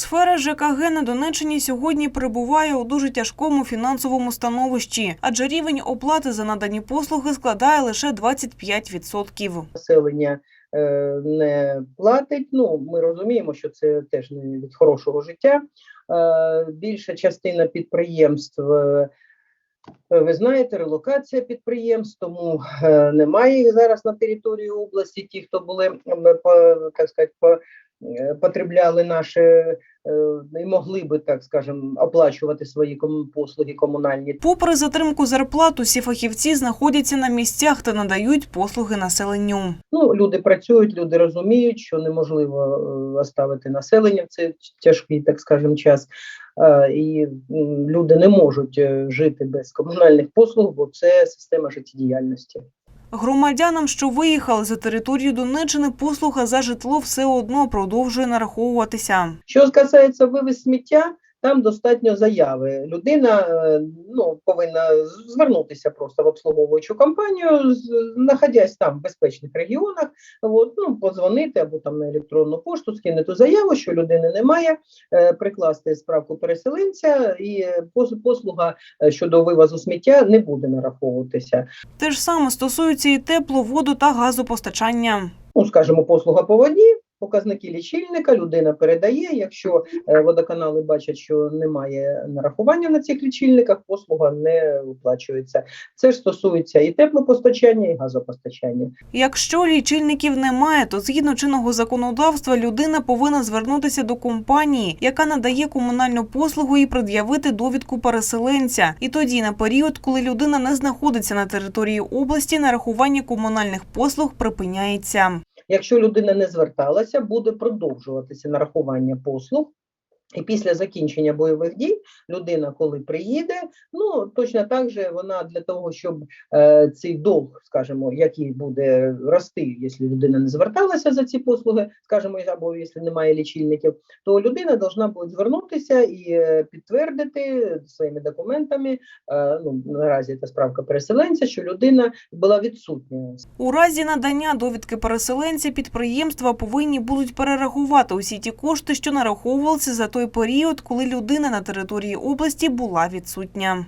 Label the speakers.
Speaker 1: Сфера ЖКГ на Донеччині сьогодні перебуває у дуже тяжкому фінансовому становищі, адже рівень оплати за надані послуги складає лише 25%.
Speaker 2: населення е, не платить. Ну, ми розуміємо, що це теж не від хорошого життя. Е, Більша частина підприємств, е, ви знаєте, релокація підприємств, тому немає їх зараз на території області. Ті, хто були так сказати, потребляли наші е, і могли би, так скажемо, оплачувати свої послуги комунальні.
Speaker 1: Попри затримку зарплат, усі фахівці знаходяться на місцях та надають послуги населенню.
Speaker 2: Ну, люди працюють, люди розуміють, що неможливо е, оставити населення в цей тяжкий, так скажемо, час. Е, І люди не можуть е, жити без комунальних послуг, бо це система життєдіяльності.
Speaker 1: Громадянам, що виїхали за територію Донеччини, послуга за житло все одно продовжує нараховуватися.
Speaker 2: Що касається вивез сміття, там достатньо заяви. Людина е, ну, повинна звернутися просто в обслуговуючу компанію, знаходясь там в безпечних регіонах, от, ну, подзвонити або там на електронну пошту, скинути заяву, що людини немає, е, прикласти справку переселенця, і послуга е, щодо вивозу сміття не буде нараховуватися.
Speaker 1: Те ж саме стосується і тепло, воду та газопостачання.
Speaker 2: ну, скажімо, послуга по воді, показники лічильника, людина передає. Якщо е, водоканали бачать, що немає нарахування на цих лічильниках, послуга не оплачується. Це ж стосується і теплопостачання, і газопостачання.
Speaker 1: Якщо лічильників немає, то згідно чинного законодавства людина повинна звернутися до компанії, яка надає комунальну послугу і пред'явити довідку переселенця. І тоді, на період, коли людина не знаходиться на території області, нарахування комунальних послуг припиняється.
Speaker 2: Якщо людина не зверталася, буде продовжуватися нарахування послуг. І після закінчення бойових дій людина, коли приїде, ну точно так же вона для того, щоб е, цей долг, скажімо, який буде рости, якщо людина не зверталася за ці послуги, скажімо, або якщо немає лічильників, то людина повинна буде звернутися і е, підтвердити своїми документами. Е, ну наразі це справка переселенця, що людина була відсутня
Speaker 1: У разі надання довідки переселенця підприємства повинні будуть перерахувати усі ті кошти, що нараховувалися за той період, коли людина на території області була відсутня.